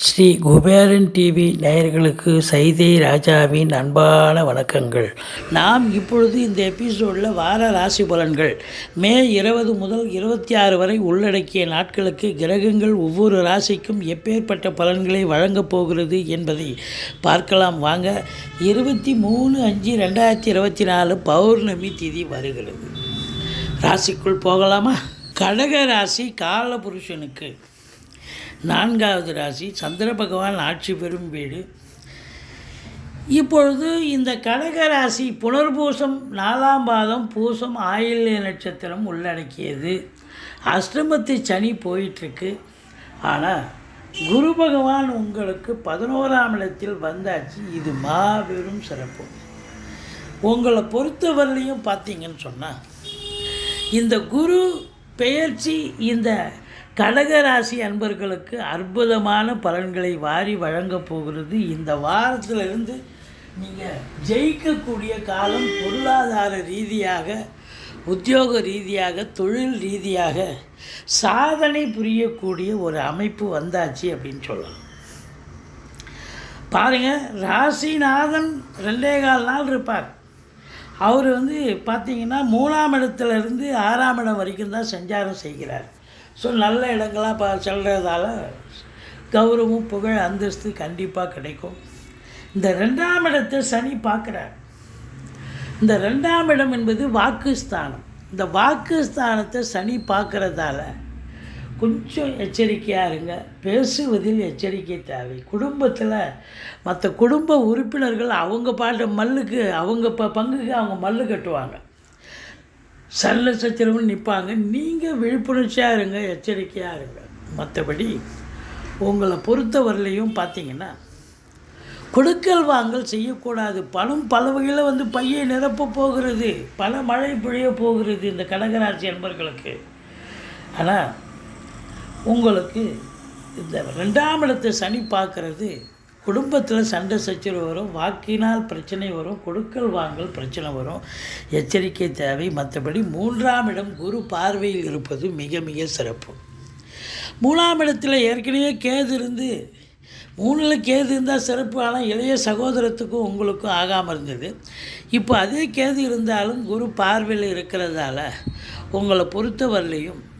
Sri Kuberan TV நேயர்களுக்கு சைதை ராஜாவின் அன்பான வணக்கங்கள். நாம் இப்பொழுது இந்த எபிசோடில் வார ராசி பலன்கள். மே இருபது முதல் இருபத்தி ஆறு வரை உள்ளடக்கிய நாட்களுக்கு கிரகங்கள் ஒவ்வொரு ராசிக்கும் எப்பேற்பட்ட பலன்களை வழங்கப் போகிறது என்பதை பார்க்கலாம். வாங்க இருபத்தி மூணு அஞ்சு ரெண்டாயிரத்தி இருபத்தி நாலு பௌர்ணமி திதி வருகிறது. ராசிக்குள் போகலாமா? கடக ராசி காலபுருஷனுக்கு. நான்காவது ராசி சந்திர பகவான் ஆட்சி பெறும் வீடு. இப்பொழுது இந்த கடக ராசி புனர்பூசம் நாலாம் பாதம் பூசம் ஆயில்ய நட்சத்திரம் உள்ளடக்கியது. அஷ்டமத்து சனி போயிட்டுருக்கு. ஆனால் குரு பகவான் உங்களுக்கு பதினோராம் இடத்தில் வந்தாச்சு. இது மாபெரும் சிறப்பு. உங்களை பொறுத்தவரையிலையும் பார்த்தீங்கன்னு சொன்னால் இந்த குரு பெயர்ச்சி இந்த கடகராசி அன்பர்களுக்கு அற்புதமான பலன்களை வாரி வழங்கப் போகிறது. இந்த வாரத்திலிருந்து நீங்கள் ஜெயிக்கக்கூடிய காலம் பொருளாதார ரீதியாக உத்தியோக ரீதியாக தொழில் ரீதியாக சாதனை புரியக்கூடிய ஒரு அமைப்பு வந்தாச்சு அப்படின்னு சொல்லலாம். பாருங்கள் ராசிநாதன் ரெண்டே கால் நாள் இருப்பார். அவர் வந்து பார்த்திங்கன்னா மூணாம் இடத்துலேருந்து ஆறாம் இடம் வரைக்கும் தான் சஞ்சாரம் செய்கிறார். ஸோ நல்ல இடங்களாக பா செல்கிறதால கௌரவம் புகழ் அந்தஸ்து கண்டிப்பாக கிடைக்கும். இந்த ரெண்டாம் இடத்தை சனி பார்க்குறார். இந்த ரெண்டாம் இடம் என்பது வாக்குஸ்தானம் இந்த வாக்குஸ்தானத்தை சனி பார்க்குறதால கொஞ்சம் எச்சரிக்கையாக இருங்க. பேசுவதில் எச்சரிக்கை தேவை. குடும்பத்தில் மற்ற குடும்ப உறுப்பினர்கள் அவங்க பாட்டு மல்லுக்கு அவங்க ப பங்குக்கு அவங்க மல்லு கட்டுவாங்க. சல்ல சச்சரவு நிற்பாங்க. நீங்கள் விழிப்புணர்ச்சியாக இருங்க எச்சரிக்கையாக இருங்க. மற்றபடி உங்களை பொறுத்தவரையிலையும் பார்த்தீங்கன்னா கொடுக்கல் வாங்கல் செய்யக்கூடாது. பணம் பல வகையில் வந்து பையை நிரப்ப போகிறது. பல மழை பொழிய போகிறது இந்த கடகராசி அன்பர்களுக்கு. ஆனால் உங்களுக்கு இந்த ரெண்டாம் இடத்தை சனி பார்க்குறது குடும்பத்தில் சண்டை சச்சரவு வரும் வாக்கினால் பிரச்சனை வரும் கொடுக்கல் வாங்கல் பிரச்சனை வரும். எச்சரிக்கை தேவை. மற்றபடி மூன்றாம் இடம் குரு பார்வையில் இருப்பது மிக மிக சிறப்பு. மூணாம் இடத்துல ஏற்கனவே கேது இருந்து மூணில் கேது இருந்தால் சிறப்பு ஆனால் இளைய சகோதரத்துக்கும் உங்களுக்கும் ஆகாமல் இருந்தது. இப்போ அதே கேது இருந்தாலும் குரு பார்வையில் இருக்கிறதால உங்களை பொறுத்தவரையிலையும்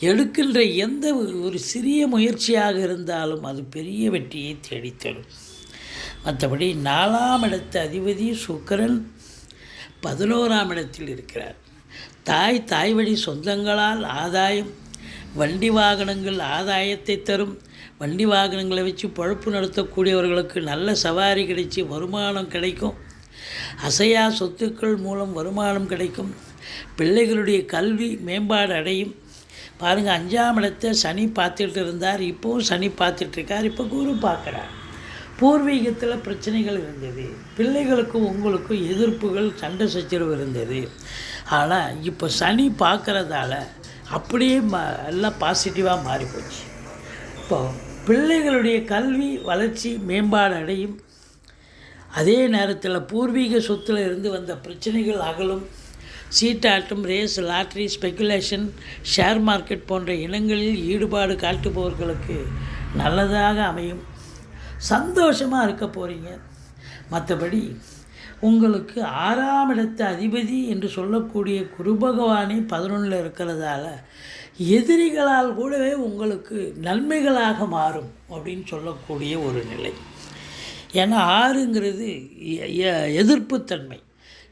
எடுக்கின்ற எந்த ஒரு சிறிய முயற்சியாக இருந்தாலும் அது பெரிய வெற்றியை தேடித்தரும். மற்றபடி நாலாம் இடத்து அதிபதி சுக்கரன் பதினோராம் இடத்தில் இருக்கிறார். தாய் தாய் வழி சொந்தங்களால் ஆதாயம் வண்டி வாகனங்கள் ஆதாயத்தை தரும். வண்டி வாகனங்களை வச்சு பழப்பு நடத்தக்கூடியவர்களுக்கு நல்ல சவாரி கிடைச்சி வருமானம் கிடைக்கும். அசையா சொத்துக்கள் மூலம் வருமானம் கிடைக்கும். பிள்ளைகளுடைய கல்வி மேம்பாடு அடையும். பாருங்கள் அஞ்சாம் இடத்தை சனி பார்த்துட்டு இருந்தார். இப்போவும் சனி பார்த்துட்ருக்கார் இப்போ குரு பார்க்குறார். பூர்வீகத்தில் பிரச்சனைகள் இருந்தது. பிள்ளைகளுக்கும் உங்களுக்கும் எதிர்ப்புகள் சண்டை சச்சரவு இருந்தது. ஆனால் இப்போ சனி பார்க்குறதால அப்படியே ம எல்லாம் பாசிட்டிவாக மாறிப்போச்சு. இப்போ பிள்ளைகளுடைய கல்வி வளர்ச்சி மேம்பாடு அடையும். அதே நேரத்தில் பூர்வீக சொத்தில் இருந்து வந்த பிரச்சனைகள் அகலும். சீட்டாட்டம் race lottery speculation share market போன்ற இனங்களில் ஈடுபாடு காட்டுபவர்களுக்கு நல்லதாக அமையும். சந்தோஷமாக இருக்க போகிறீங்க மற்றபடி உங்களுக்கு ஆறாம் இடத்து அதிபதி என்று சொல்லக்கூடிய குரு பகவானே பதினொன்றில் இருக்கிறதால எதிரிகளால் கூடவே உங்களுக்கு நன்மைகளாக மாறும் அப்படின்னு சொல்லக்கூடிய ஒரு நிலை. ஏன்னா ஆறுங்கிறது எதிர்ப்புத்தன்மை.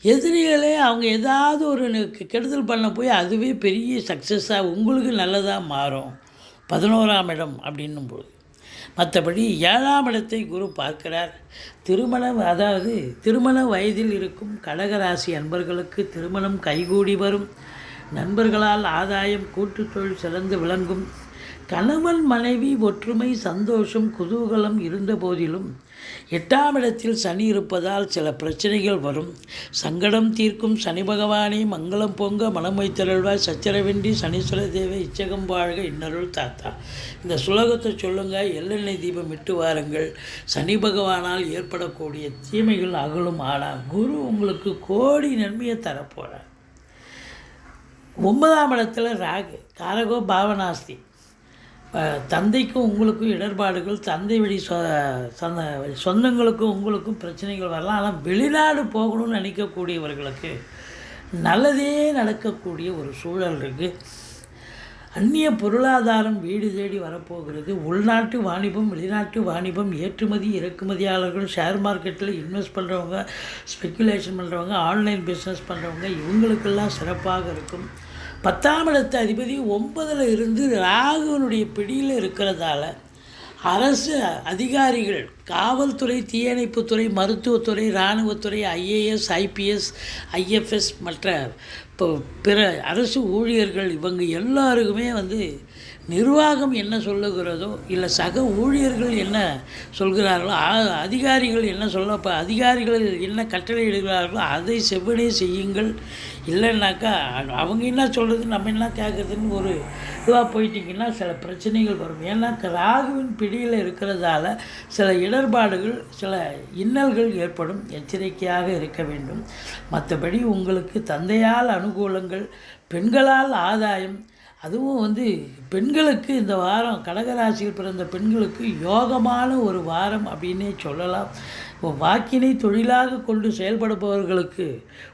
எதிரிகளே அவங்க ஏதாவது ஒரு கெடுதல் பண்ண போய் அதுவே பெரிய சக்ஸஸாக உங்களுக்கு நல்லதாக மாறும். பதினோராம் இடம் அப்படின்னும்போது. மற்றபடி ஏழாம் இடத்தை குரு பார்க்கிறார். திருமணம் அதாவது திருமண வயதில் இருக்கும் கடகராசி அன்பர்களுக்கு திருமணம் கைகூடி வரும். நண்பர்களால் ஆதாயம் கூட்டுத்தொழில் சிறந்து விளங்கும். கணவன் மனைவி ஒற்றுமை சந்தோஷம் குதூகலம் இருந்த போதிலும் எட்டாம் இடத்தில் சனி இருப்பதால் சில பிரச்சனைகள் வரும். சங்கடம் தீர்க்கும் சனி பகவானே மங்களம் பொங்க மனம் வைத்தருள்வாய் சச்சரவின்றி சனீஸ்வர தேவை இச்சகம் வாழ்க இன்னருள் தாத்தா. இந்த சுலகத்தை சொல்லுங்க எள்ளெண்ணெய் தீபம் இட்டு வாருங்கள். சனி பகவானால் ஏற்படக்கூடிய தீமைகள் அகலும். ஆனால் குரு உங்களுக்கு கோடி நன்மையை தரப்போகிறார் ஒன்பதாம் இடத்துல ராகு காரகோ பாவனாஸ்தி தந்தைக்கும் உங்களுக்கும் இடர்பாடுகள் தந்தை வழி சொ சொந்த சொந்தங்களுக்கும் உங்களுக்கும் பிரச்சனைகள் வரலாம். ஆனால் வெளிநாடு போகணும்னு நினைக்கக்கூடியவர்களுக்கு நல்லதே நடக்கக்கூடிய ஒரு சூழல் இருக்குது அந்நிய பொருளாதாரம் வீடு தேடி வரப்போகிறது. உள்நாட்டு வாணிபம் வெளிநாட்டு வாணிபம் ஏற்றுமதி இறக்குமதியாளர்கள் ஷேர் மார்க்கெட்டில் இன்வெஸ்ட் பண்ணுறவங்க ஸ்பெக்குலேஷன் பண்ணுறவங்க ஆன்லைன் பிஸ்னஸ் பண்ணுறவங்க இவங்களுக்கெல்லாம் சிறப்பாக இருக்கும். பத்தாம் இடத்து அதிபதி ஒன்பதில் இருந்து ராகுவனுடைய பிடியில் இருக்கிறதால அரசு அதிகாரிகள் காவல்துறை தீயணைப்புத்துறை மருத்துவத்துறை இராணுவத்துறை ஐஏஎஸ் ஐபிஎஸ் ஐஎஃப்எஸ் மற்ற இப்போ பிற அரசு ஊழியர்கள் இவங்க எல்லாருக்குமே வந்து நிர்வாகம் என்ன சொல்லுகிறதோ இல்லை சக ஊழியர்கள் என்ன சொல்கிறார்களோ அதிகாரிகள் என்ன சொல்ல இப்போ அதிகாரிகள் என்ன கட்டளையிடுகிறார்களோ அதை செவ்வனே செய்யுங்கள். இல்லைன்னாக்கா அவங்க என்ன சொல்கிறது நம்ம என்ன கேட்குறதுன்னு ஒரு இதுவாக போயிட்டிங்கன்னா சில பிரச்சனைகள் வரும். ஏன்னா ராகுவின் பிடியில் இருக்கிறதால சில இடர்பாடுகள் சில இன்னல்கள் ஏற்படும். எச்சரிக்கையாக இருக்க வேண்டும். மற்றபடி உங்களுக்கு தந்தையால் அனுகூலங்கள் பெண்களால் ஆதாயம் அதுவும் வந்து பெண்களுக்கு இந்த வாரம் கடகராசியில் பிறந்த பெண்களுக்கு யோகமான ஒரு வாரம் அப்படின்னே சொல்லலாம். வாக்கினை தொழிலாக கொண்டு செயல்படுபவர்களுக்கு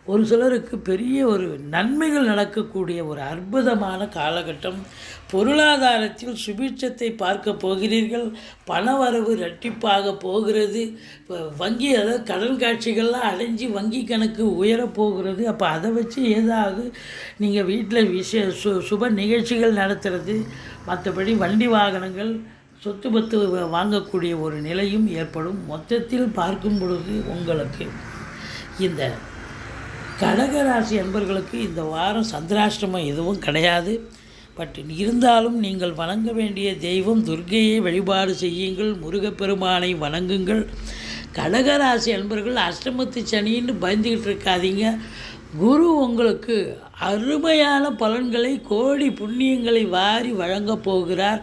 ஒரு சிலருக்கு பெரிய ஒரு நன்மைகள் நடக்கக்கூடிய ஒரு அற்புதமான காலகட்டம். பொருளாதாரத்தில் சுபிட்சத்தை பார்க்க போகிறீர்கள். பணவரவு ரெட்டிப்பாக போகிறது. இப்போ வங்கி அதாவது கடன் காட்சிகள்லாம் அடைஞ்சு வங்கி கணக்கு உயரப் போகிறது. அப்போ அதை வச்சு ஏதாவது நீங்கள் வீட்டில் விஷய சு சுப நிகழ்ச்சிகள் நடத்துகிறது மற்றபடி வண்டி வாகனங்கள் சொத்து பத்து வாங்கக்கூடிய ஒரு நிலையும் ஏற்படும். மொத்தத்தில் பார்க்கும் பொழுது உங்களுக்கு இந்த கடகராசி அன்பர்களுக்கு இந்த வாரம் சந்திராஷ்டமம் எதுவும் கிடையாது. பட் இருந்தாலும் நீங்கள் வணங்க வேண்டிய தெய்வம் துர்க்கையை வழிபாடு செய்யுங்கள். முருகப்பெருமானை வணங்குங்கள். கடகராசி அன்பர்கள் அஷ்டமத்து சனின்னு பயந்துக்கிட்டு இருக்காதீங்க. குரு உங்களுக்கு அருமையான பலன்களை கோடி புண்ணியங்களை வாரி வழங்கப் போகிறார்.